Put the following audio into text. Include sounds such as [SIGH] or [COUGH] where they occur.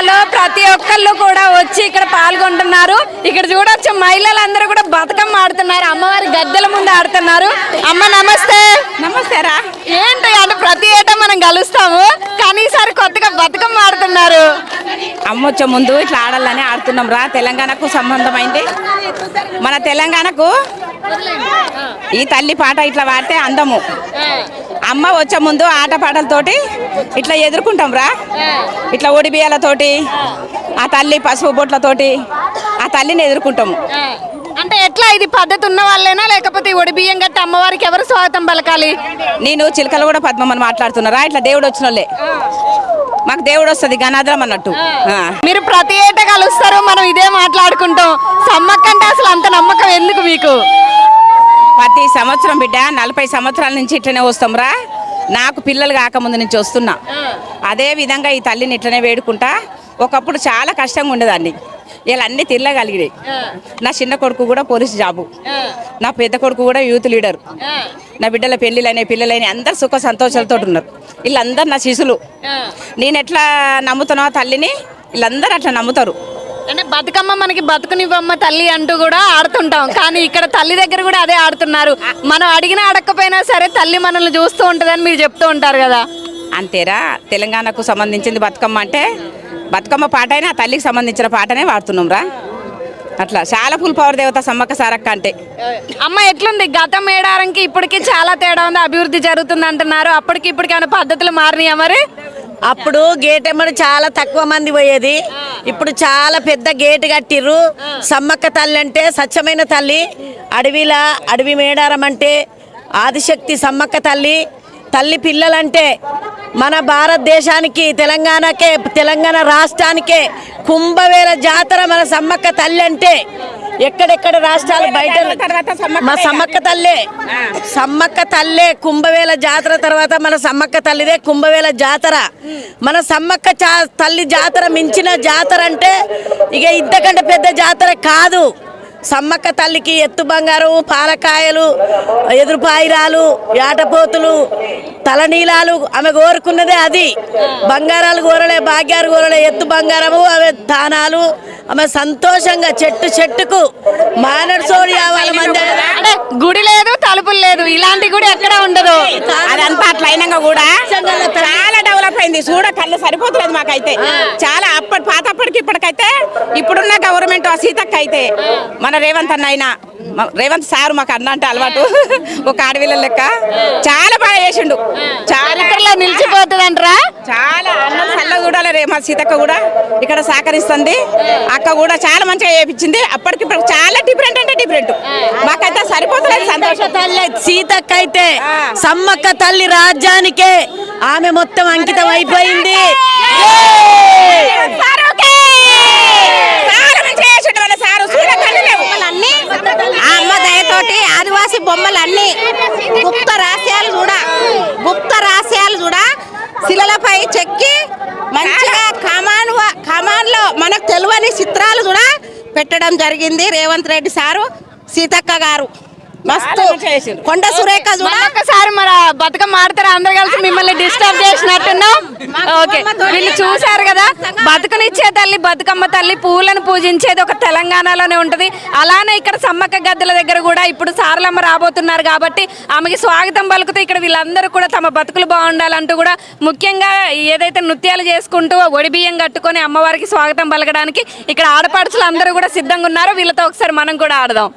జిల్లాలో ప్రతి ఒక్కళ్ళు కూడా వచ్చి ఇక్కడ పాల్గొంటున్నారు. ఇక్కడ చూడొచ్చు మహిళలందరూ కూడా బతుకమ్మ ఆడుతున్నారు. అమ్మవారి గద్దెల ముందు ఆడుతున్నారు. అమ్మ నమస్తే. నమస్తేరా ఏంటి అంటే ప్రతి ఏటా మనం కలుస్తాము కానీ ఈసారి కొత్తగా బతుకమ్మ ఆడుతున్నారు. అమ్మ వచ్చే ముందు ఇట్లా ఆడాలని ఆడుతున్నాం రా. తెలంగాణకు సంబంధమైంది. మన తెలంగాణకు ఈ తల్లి పాట ఇట్లా పాడితే అందము. అమ్మ వచ్చే ముందు ఆట పాటలతోటి ఇట్లా ఎదుర్కొంటాం రా. ఇట్లా ఒడి బియ్యాలతోటి ఆ తల్లి పసుపు బొట్లతోటి ఆ తల్లిని ఎదుర్కొంటాము. అంటే ఎట్లా ఇది పద్ధతి ఉన్న వాళ్ళేనా? లేకపోతే ఒడి బియ్యం గట్టి అమ్మవారికి ఎవరు స్వాగతం పలకాలి? నేను చిలకలు కూడా పద్మమ్మని మాట్లాడుతున్నారా ఇట్లా దేవుడు వచ్చిన వాళ్ళే మాకు దేవుడు వస్తుంది గనాద్రం అన్నట్టు. మీరు ప్రతి ఏటా కలుస్తారు మనం ఇదే మాట్లాడుకుంటాం. సమ్మక్క అంటే అసలు అంత నమ్మకం ఎందుకు మీకు? ప్రతి సంవత్సరం బిడ్డ నలభై సంవత్సరాల నుంచి ఇట్లనే వస్తాంరా నాకు పిల్లలు కాకముందు నుంచి వస్తున్నా. అదే విధంగా ఈ తల్లిని ఇట్లనే వేడుకుంటా. ఒకప్పుడు చాలా కష్టంగా ఉండేదాన్ని. ఇలా అన్ని తిరగలిగినాయి నా చిన్న కొడుకు కూడా పోలీస్ జాబు. నా పెద్ద కొడుకు కూడా యూత్ లీడర్. నా బిడ్డల పెళ్ళిళ్ళైన పిల్లలైన అందరు సుఖ సంతోషాలతో ఉన్నారు. వీళ్ళందరూ నా శిశులు నేను ఎట్లా నమ్ముతున్నా తల్లిని? వీళ్ళందరూ అట్లా నమ్ముతారు. అంటే బతుకమ్మ మనకి బతుకునివ్వమ్మ తల్లి అంటూ కూడా ఆడుతుంటాం. కానీ ఇక్కడ తల్లి దగ్గర కూడా అదే ఆడుతున్నారు. మనం అడిగినా అడగకపోయినా సరే తల్లి మనల్ని చూస్తూ ఉంటుందని మీరు చెప్తూ ఉంటారు కదా. అంతేరా తెలంగాణకు సంబంధించింది బతుకమ్మ అంటే బతుకమ్మ పాట అయినా ఆ తల్లికి సంబంధించిన పాటనే వాడుతున్నాం రా. అట్లా చాలా ఫుల్ పవర్ దేవత సమ్మక్క సారక్క అంటే. అమ్మ ఎట్లుంది? గతం ఏడారంకి ఇప్పటికి చాలా తేడా ఉంది అభివృద్ధి జరుగుతుంది అంటున్నారు. అప్పటికి ఇప్పటికి ఏమైనా పద్ధతులు మారినాయా మరి? అప్పుడు గేట్ ఎమ్మడి చాలా తక్కువ మంది పోయేది. ఇప్పుడు చాలా పెద్ద గేట్ కట్టిర్రు. సమ్మక్క తల్లి అంటే స్వచ్ఛమైన తల్లి అడవిల అడవి మేడారం అంటే ఆదిశక్తి సమ్మక్క తల్లి తల్లి పిల్లలంటే మన భారతదేశానికి తెలంగాణకే తెలంగాణ రాష్ట్రానికే కుంభవేల జాతర మన సమ్మక్క తల్లి అంటే ఎక్కడెక్కడ రాష్ట్రాలు బయట మా సమ్మక్క తల్లే. సమ్మక్క తల్లే కుంభవేల జాతర తర్వాత మన సమ్మక్క తల్లిదే కుంభవేల జాతర. మన సమ్మక్క తల్లి జాతర మించిన జాతర అంటే ఇక ఇంతకంటే పెద్ద జాతర కాదు. సమ్మక్క తల్లికి ఎత్తు బంగారం పాలకాయలు ఎదురుపాయిరాలు యాటపోతులు తలనీలాలు ఆమె కోరుకున్నదే అది. బంగారాలు కోరలే భాగ్యాలు కోరలే ఎత్తు బంగారము ఆమె దానాలు ఆమె సంతోషంగా చెట్టు చెట్టుకు మానడు సోడి ఆవాల మంది. గుడి లేదు తలుపులు లేదు ఇలాంటి గుడి ఎక్కడ ఉండదు. అదంతా అట్లా అయినాక కూడా చాలా డెవలప్ అయింది. చూడ కళ్ళు సరిపోతలేదు మాకైతే. చాలా అప్పటి పాత అప్పటికి ఇప్పటికైతే ఇప్పుడున్న గవర్నమెంట్ ఆ సీతక్క అయితే మన రేవంత్ అన్న అయినా రేవంత్ సార్ మాకు అన్న అంటే అలవాటు. [LAUGHS] ఒక ఆడవిల్ల లెక్క. చాలా బాగా చేసిండు. చాలా చరిత్రలో నిలిచిపోతుంది చాలా అన్నం చల్ల చూడాలి రే మా సీతక్క కూడా ఇక్కడ సహకరిస్తుంది. అక్క కూడా చాలా మంచిగా చేపించింది. అప్పటికి ఇప్పుడు చాలా డిఫరెంట్ అంటే డిఫరెంట్ మాకైతే సరిపోతలేదు సంతోషం. తల్లి సీతక్క అయితే సమ్మక్క తల్లి రాజ్యానికే ఆమె మొత్తం అంకితం అయిపోయింది సార్ ఓకే. చాలా మంచిగా చేసిండు మన సారు చూడ కళ్ళు లేవు. ఆ అమ్మ దయతోటి ఆదివాసి బొమ్మలన్నీ గుప్త రహస్యాలు కూడా గుప్త రహస్యాలు కూడా శిలలపై చెక్కి మంచిగా కమాన్ వ- కమాన్లో మనకు తెలియని చిత్రాలు కూడా పెట్టడం జరిగింది రేవంత్ రెడ్డి సారు సీతక్క గారు. మస్తు. కొండ సురేఖ కూడా ఒక్కసారి మన బతుకమ్మ ఆడతారు? అందరు కలిసి మిమ్మల్ని డిస్టర్బ్ చేసినట్టున్నాం ఓకే. వీళ్ళు చూసారు కదా? బతుకనిచ్చే తల్లి బతుకమ్మ తల్లి పూలను పూజించేది ఒక తెలంగాణలోనే ఉంటది. అలానే ఇక్కడ సమ్మక్క గద్దెల దగ్గర కూడా ఇప్పుడు సారలమ్మ రాబోతున్నారు కాబట్టి ఆమెకి స్వాగతం పలుకుతూ ఇక్కడ వీళ్ళందరూ కూడా తమ బతుకులు బాగుండాలంటూ కూడా ముఖ్యంగా ఏదైతే నృత్యాలు చేసుకుంటూ ఒడి బియ్యం కట్టుకొని అమ్మవారికి స్వాగతం పలకడానికి ఇక్కడ ఆడపడుచులు అందరూ కూడా సిద్ధంగా ఉన్నారు. వీళ్ళతో ఒకసారి మనం కూడా ఆడదాం.